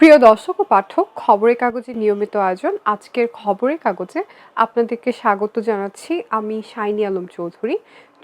প্রিয় দর্শক ও পাঠক, খবরের কাগজে নিয়মিত আয়োজন। আজকের খবরের কাগজে আপনাদেরকে স্বাগত জানাচ্ছি। আমি শাইনি আলম চৌধুরী।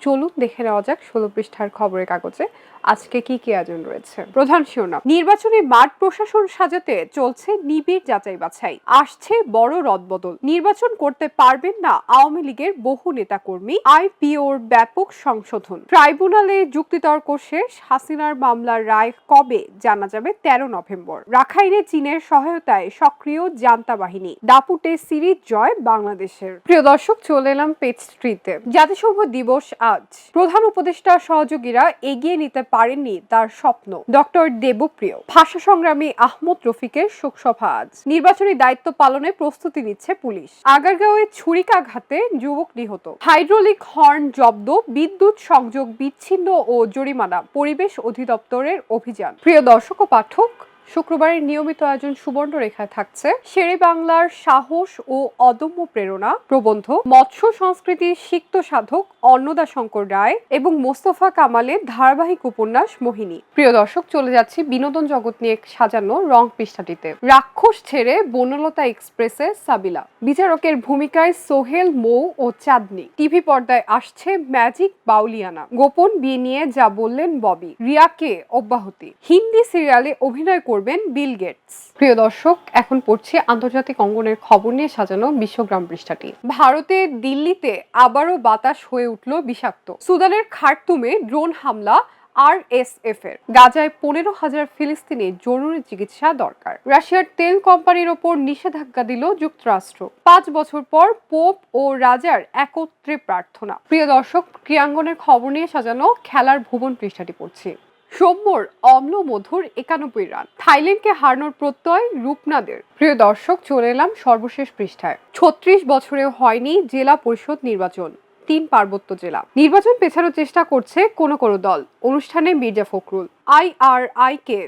চলুন দেখে নেওয়া যাক ষোলো পৃষ্ঠার খবরের কাগজে আজকে কি কি আয়োজন রয়েছে। প্রধান শিরোনাম, নির্বাচনী মাঠ প্রশাসন সাজাতে চলছে নিবিড় যাচাই বাছাই। আসছে বড় রদবদল। নির্বাচন করতে পারবেন না আওয়ামী লীগের বহু নেতাকর্মী, আইপিওর ব্যাপক সংশোধন। ট্রাইব্যুনালে যুক্তিতর্ক শেষ, হাসিনার মামলার রায় কবে জানা যাবে তেরো নভেম্বর। রাখাইনে চীনের সহায়তায় সক্রিয় জান্তা বাহিনী। দাপুটে সিরিজ জয় বাংলাদেশের। প্রিয় দর্শক, চলে এলাম পেজ থ্রিতে। জাতিসংঘ দিবস আজ। প্রধান উপদেষ্টা সহযোগীরা এগিয়ে নিতে পারেননি তার স্বপ্ন। ডক্টর দেবপ্রিয়, ভাষা সংগ্রামী আহমদ রফিকের শোকসভা আজ। নির্বাচনী দায়িত্ব পালনে প্রস্তুতি নিচ্ছে পুলিশ। আগারগাঁওয়ে ছুরিকাঘাতে যুবক নিহত। হাইড্রোলিক হর্ন জব্দ, বিদ্যুৎ সংযোগ বিচ্ছিন্ন ও জরিমানা। পরিবেশ অধিদপ্তরের অভিযান। প্রিয় দর্শক ও পাঠক শুক্রবারের নিয়মিত আয়োজন সুবর্ণ রেখায় থাকছে। শেরে বাংলার সাহস ও অদম্য প্রেরণা প্রবন্ধ, মৎস্য সংস্কৃতির সিক্ত সাধক অন্নদা শঙ্কর রায় এবং মোস্তফা কামালের ধারাবাহিক উপন্যাস মোহিনী। প্রিয় দর্শক, চলে যাচ্ছি বিনোদন জগৎ নিয়ে সাজানো রং পৃষ্ঠাটিতে। রাক্ষস ছেড়ে বনলতা এক্সপ্রেসে সাবিলা। বিচারকের ভূমিকায় সোহেল, মৌ ও চাঁদনি। টিভি পর্দায় আসছে ম্যাজিক বাউলিয়ানা। গোপন বিয়ে নিয়ে যা বললেন ববি। রিয়াকে অব্যাহতি। হিন্দি সিরিয়ালে অভিনয় করবেন বিল গেটস। প্রিয় দর্শক, এখন পড়ছি আন্তর্জাতিক অঙ্গনের খবর নিয়ে সাজানো বিশ্বগ্রাম পৃষ্ঠাটি। ভারতের দিল্লিতে আবারও বাতাস হয়ে উঠল বিষাক্ত। সুদানের খার্তুমে ড্রোন হামলা আর এস এফ এর গাজায় পনেরো হাজার জরুরি চিকিৎসা দরকার। রাশিয়ার তেল কোম্পানির ওপর নিষেধাজ্ঞা দিল যুক্তরাষ্ট্র। পাঁচ বছর পর পোপ ও রাজার একত্রে প্রার্থনা। প্রিয় দর্শক, ক্রিয়াঙ্গনের খবর নিয়ে সাজানো খেলার ভুবন পৃষ্ঠাটি পড়ছি। সৌম্যর অম্ল মধুর একানব্বই রান। থাইল্যান্ডকে হারানোর প্রত্যয় রূপনাদের। প্রিয় দর্শক, চলে এলাম সর্বশেষ পৃষ্ঠায়। ছত্রিশ বছরেও হয়নি জেলা পরিষদ নির্বাচন, তিন পার্বত্য জেলা। নির্বাচন পেছানোর চেষ্টা করছে কোন কোনো দল। অনুষ্ঠানে Mirza Fakhrul. I R K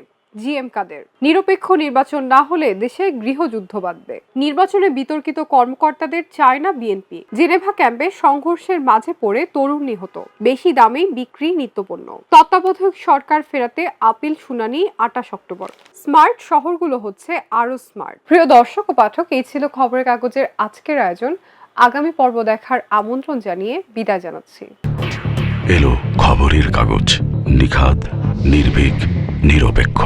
G M Quader. নিরপেক্ষ নির্বাচন না হলে দেশে গৃহযুদ্ধ বাঁধবে। নির্বাচনে বিতর্কিত কর্মকর্তাদের চায় না বিএনপি। জেনেভা ক্যাম্পে সংঘর্ষের মাঝে পড়ে তরুণ নিহত। বেশি দামে বিক্রি নিত্যপণ্য। তত্ত্বাবধায়ক সরকার ফেরাতে আপিল শুনানি আটাশ অক্টোবর। স্মার্ট শহরগুলো হচ্ছে আরও স্মার্ট। প্রিয় দর্শক ও পাঠক, এই ছিল খবরের কাগজের আজকের আয়োজন। আগামী পর্ব দেখার আমন্ত্রণ জানিয়ে বিদায় জানাচ্ছি। এলো খবরের কাগজ। নিখাদ, নির্ভীক, নিরপেক্ষ।